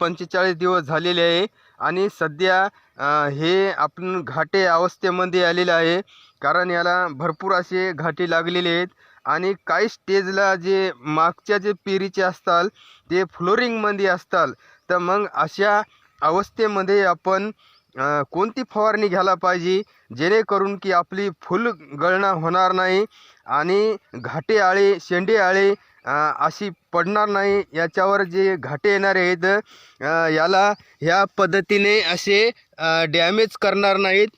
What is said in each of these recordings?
पंचेचाळीस दिवस झालेले आहे. आणि सध्या हे आपण घाटे अवस्थेमध्ये आलेलं आहे. कारण याला भरपूर असे घाटे लागलेले आहेत. आणि काही स्टेजला जे मागच्या जे पेरीचे असतात ते फ्लोरिंगमध्ये असतात तर मग अशा अवस्थेमध्ये आपण कोणती फवारणी घ्यायला पाहिजे? जेणेकरून की आपली फुल गळणा होणार नाही. आणि घाटे आळे शेंडे आळे अशी पडणार नाही. याच्यावर जे घाटे येणारे आहेत याला ह्या पद्धतीने असे डॅमेज करणार नाहीत.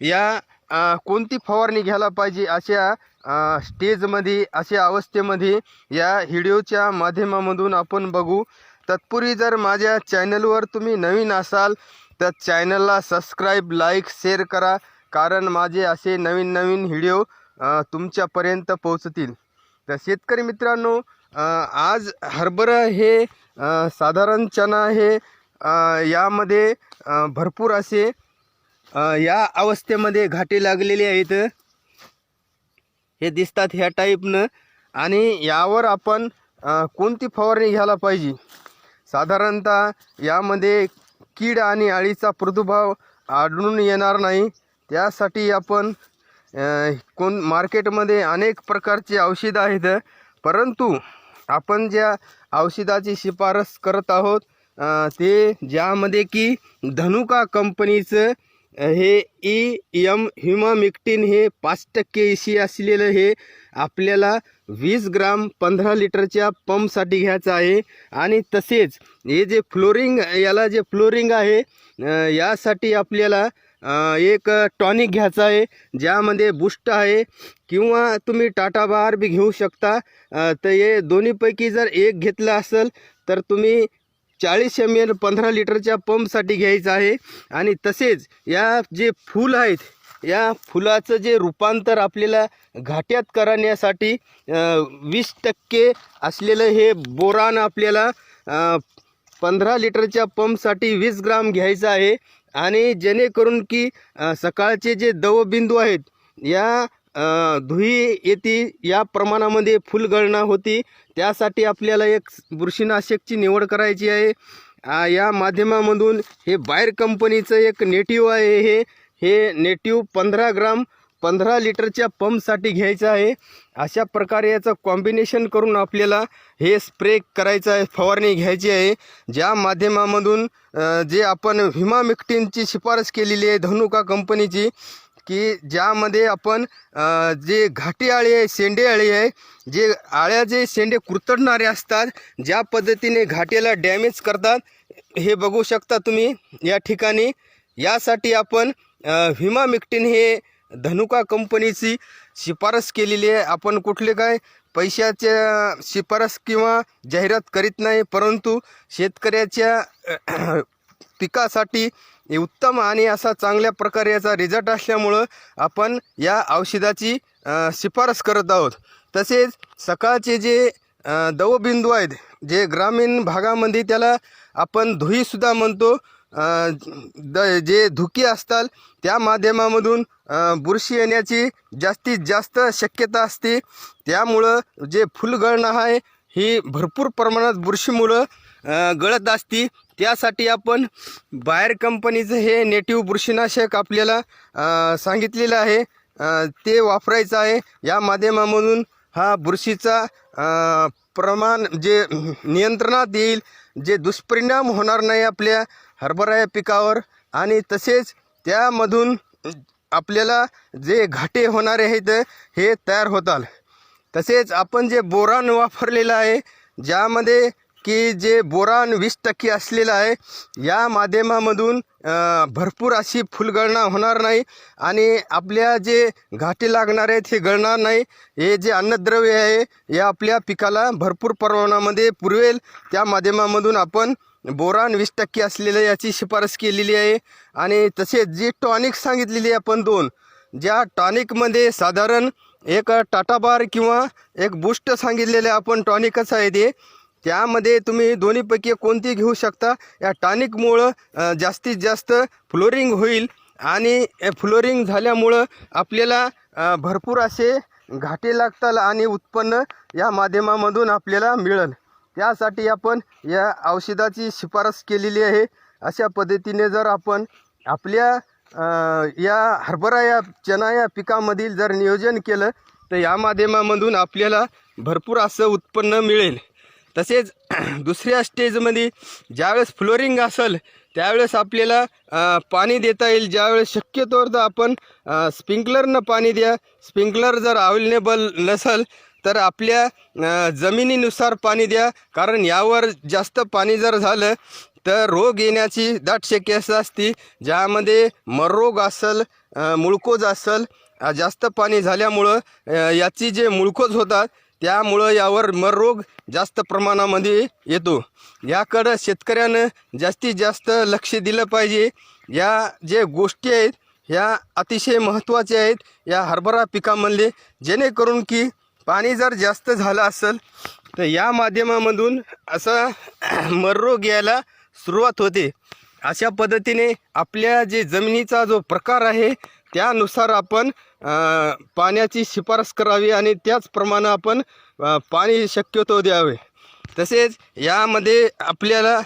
या कोणती फवारणी घ्यायला पाहिजे अशा स्टेजमध्ये अशा अवस्थेमध्ये या व्हिडिओच्या माध्यमामधून आपण बघू. तत्पूर्वी जर माझ्या चॅनलवर तुम्ही नवीन असाल तर चॅनलला सबस्क्राईब लाईक शेअर करा. कारण माझे असे नवीन नवीन व्हिडिओ तुमच्यापर्यंत पोहोचतील. तर शेतकरी मित्रांनो आज हरभरा हे साधारण चणा हे यामध्ये भरपूर असे या अवस्थेमध्ये घाटे लागलेले आहेत. हे दिसतात ह्या टाईपनं. आणि यावर आपण कोणती फवारणी घ्यायला पाहिजे? साधारणतः यामध्ये कीड आणि अळीचा प्रादुर्भाव आढळून येणार नाही. त्यासाठी आपण कोण मार्केटमध्ये अनेक प्रकारचे औषधं आहेत. परंतु आपण ज्या औषधाची शिफारस करत आहोत ते ज्यामध्ये की धनुका कंपनीचं हे ई यम ह्युमामिक्टिन हे पाच टक्के इशी असलेलं हे आपल्याला वीस ग्राम पंधरा लिटरच्या पंपसाठी घ्यायचं आहे. आणि तसेच हे जे फ्लोरिंग याला जे फ्लोरिंग आहे यासाठी आपल्याला एक टॉनिक घ्यायचं आहे ज्यामध्ये बुस्ट आहे किंवा तुम्ही टाटा बार बी घेऊ शकता. तर हे दोन्हीपैकी जर एक घेतलं असेल तर तुम्ही चाळीस एम एल पंधरा लिटरच्या पंपसाठी घ्यायचं आहे. आणि तसेच या जे फूल आहेत या फुलाचं जे रूपांतर आपल्याला घाट्यात करण्यासाठी वीस टक्के असलेलं हे बोरान आपल्याला पंधरा लिटरच्या पंपसाठी वीस ग्राम घ्यायचं आहे. आणि जेणेकरून की सकाळचे जे दवबिंदू आहेत या धुई येते या प्रमाणामध्ये फुलगणना होती. त्यासाठी आपल्याला एक बुरशीनाशकची निवड करायची आहे. या माध्यमामधून हे बाहेर कंपनीचं एक नेटिव्ह आहे हे. हे नेटिव्ह पंधरा ग्राम पंधरा लिटरच्या पंपसाठी घ्यायचं आहे. अशा प्रकारे याचं कॉम्बिनेशन करून आपल्याला हे स्प्रे करायचं आहे फवारणी घ्यायची आहे. ज्या माध्यमामधून जे आपण व्हिमामिक्टिनची शिफारस केलेली आहे धनुका कंपनीची की ज्यामध्ये आपण जे घाटी आळी आहे शेंडे आळी आहे जे आळ्या जे शेंडे कुरतडणारे असतात ज्या पद्धतीने घाटेला डॅमेज करतात हे बघू शकता तुम्ही या ठिकाणी. यासाठी आपण व्हिमामिक्टिन हे धनुका कंपनीची शिफारस केलेली आहे. आपण कुठले काय पैशाच्या शिफारस किंवा जाहिरात करीत नाही परंतु शेतकऱ्याच्या पिकासाठी उत्तम आणि असा चांगल्या प्रकारे याचा रिझल्ट असल्यामुळं आपण या औषधाची शिफारस करत आहोत. तसेच सकाळचे जे दवबिंदू आहेत जे ग्रामीण भागामध्ये त्याला आपण धुईसुद्धा म्हणतो द जे धुके असतात त्या माध्यमामधून बुरशी येण्याची जास्तीत जास्त शक्यता असते. त्यामुळं जे फुलगळणं आहे ही भरपूर प्रमाणात बुरशीमुळं गळत असती. त्यासाठी आपण बाहेर कंपनीचं हे नेटिव्ह बुरशीनाशक आपल्याला सांगितलेलं आहे. ते वापरायचं आहे. या माध्यमामधून हा बुरशीचा प्रमाण जे नियंत्रणात येईल जे दुष्परिणाम होणार नाही आपल्या हरभरा या पिकावर आणि तसेच त्यामधून आपल्याला जे घाटे होणारे आहेत हे तयार होतात. तसेच आपण जे बोरान वापरलेलं आहे ज्यामध्ये की जे बोरान वीस टक्के असलेलं आहे या माध्यमामधून भरपूर अशी फुलगळणा होणार नाही आणि आपल्या जे घाटे लागणार आहेत हे गळणार नाही. हे जे अन्नद्रव्य आहे हे आपल्या पिकाला भरपूर प्रमाणामध्ये पुरवेल. त्या माध्यमामधून आपण बोरान वीस टक्के असलेलं याची शिफारस केलेली आहे. आणि तसेच जी टॉनिक सांगितलेली आहे आपण दोन ज्या टॉनिकमध्ये साधारण एक टाटा बार किंवा एक बूस्ट सांगितलेलं आपण टॉनिकच आहे ते त्यामध्ये तुम्ही दोन्हीपैकी कोणती घेऊ शकता? या टॉनिकमुळं जास्तीत जास्त फ्लोरिंग होईल आणि फ्लोरिंग झाल्यामुळं आपल्याला भरपूर असे घाटे लागतात आणि उत्पन्न या माध्यमामधून आपल्याला मिळेल. त्यासाठी आपण या औषधाची शिफारस केलेली आहे. अशा पद्धतीने जर आपण आपल्या या हरभरा या चना या पिकामधील जर नियोजन केलं तर या माध्यमामधून आपल्याला भरपूर असं उत्पन्न मिळेल. तसेच दुसऱ्या स्टेजमध्ये ज्यावेळेस फ्लोरिंग असेल त्यावेळेस आपल्याला पाणी देता येईल. ज्यावेळेस शक्यतोवर तर आपण स्प्रिंकलरनं पाणी द्या. स्प्रिंकलर जर अवेलेबल नसेल तर आपल्या जमिनीनुसार पाणी द्या. कारण यावर जास्त पाणी जर झालं तर रोग येण्याची दाट शक्यता असते. ज्यामध्ये मररोग असेल मुळकोज असेल जास्त पाणी झाल्यामुळं याची जे मुळकोज होतात त्यामुळं यावर मररोग जास्त प्रमाणामध्ये येतो. याकडं शेतकऱ्यानं जास्तीत जास्त लक्ष दिलं पाहिजे. या जे गोष्टी आहेत ह्या अतिशय महत्त्वाच्या आहेत या हरभरा पिकामधले. जेणेकरून की पाणी जर जास्त झालं असेल तर या माध्यमामधून असं मररोग यायला सुरुवात होते. अशा पद्धतीने आपल्या जे जमिनीचा जो प्रकार आहे त्यानुसार आपण पाण्याची शिफारस करावी आणि त्याचप्रमाणे आपण पाणी शक्यतो द्यावे. तसेच यामध्ये आपल्याला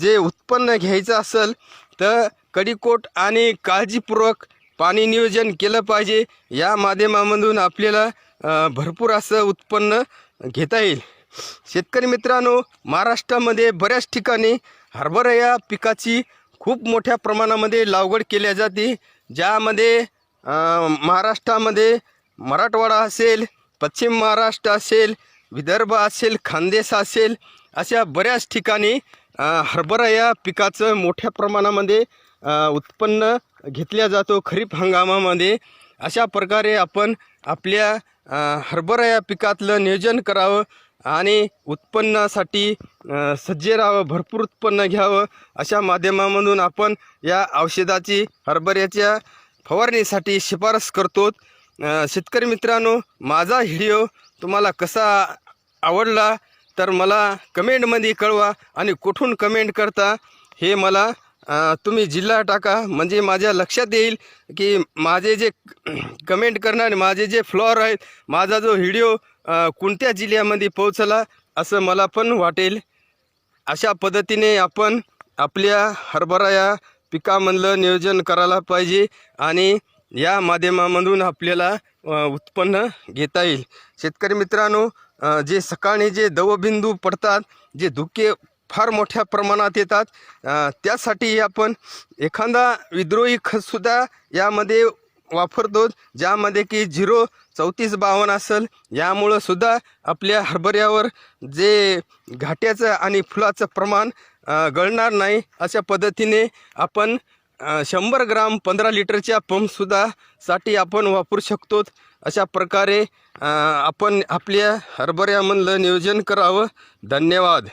जे उत्पन्न घ्यायचं असेल तर कडीकोट आणि काळजीपूर्वक पाणी नियोजन केलं पाहिजे. या माध्यमामधून आपल्याला भरपूर असं उत्पन्न घेता येईल. शेतकरी मित्रांनो महाराष्ट्रामध्ये बऱ्याच ठिकाणी हरभरा या पिकाची खूप मोठ्या प्रमाणामध्ये लागवड केल्या जाते. ज्यामध्ये महाराष्ट्रामध्ये मराठवाडा असेल पश्चिम महाराष्ट्र असेल विदर्भ असेल खानदेश असेल अशा बऱ्याच ठिकाणी हरभरा या पिकाचं मोठ्या प्रमाणामध्ये उत्पन्न घेतल्या जातो खरीप हंगामामध्ये. अशा प्रकारे आपण आपल्या हरभरा या पिकातलं नियोजन करावं आणि उत्पन्नासाठी सज्ज राहावं भरपूर उत्पन्न घ्यावं अशा माध्यमामधून आपण या औषधाची हरभऱ्याच्या फवारणीसाठी शिफारस करतो. शेतकरी मित्रांनो माझा व्हिडिओ तुम्हाला कसा आवडला तर मला कमेंटमध्ये कळवा आणि कुठून कमेंट करता हे मला तुम्ही जिल्हा टाका. म्हणजे माझ्या लक्षात येईल की माझे जे कमेंट करणारे माझे जे फ्लॉवर आहेत माझा जो व्हिडिओ कोणत्या जिल्ह्यामध्ये पोहोचला असं मला पण वाटेल. अशा पद्धतीने आपण आपल्या हरभरा या पिकामधलं नियोजन करायला पाहिजे आणि या माध्यमामधून आपल्याला उत्पन्न घेता येईल. शेतकरी मित्रांनो जे सकाळी जे दवबिंदू पडतात जे धुके फार मोठ्या प्रमाणात येतात त्यासाठी आपण एखादा विद्रोही खतसुद्धा यामध्ये वापरतो ज्यामध्ये की झिरो चौतीस बावन्न असेल. यामुळं सुद्धा आपल्या हरभऱ्यावर जे घाट्याचं आणि फुलाचं प्रमाण गळणार नाही अशा पद्धतीने आपण शंभर ग्राम पंधरा लिटरच्या पंपसुद्धा साठी आपण वापरू शकतो. अशा प्रकारे आपण आपल्या हरभऱ्यामधलं नियोजन करावं. धन्यवाद.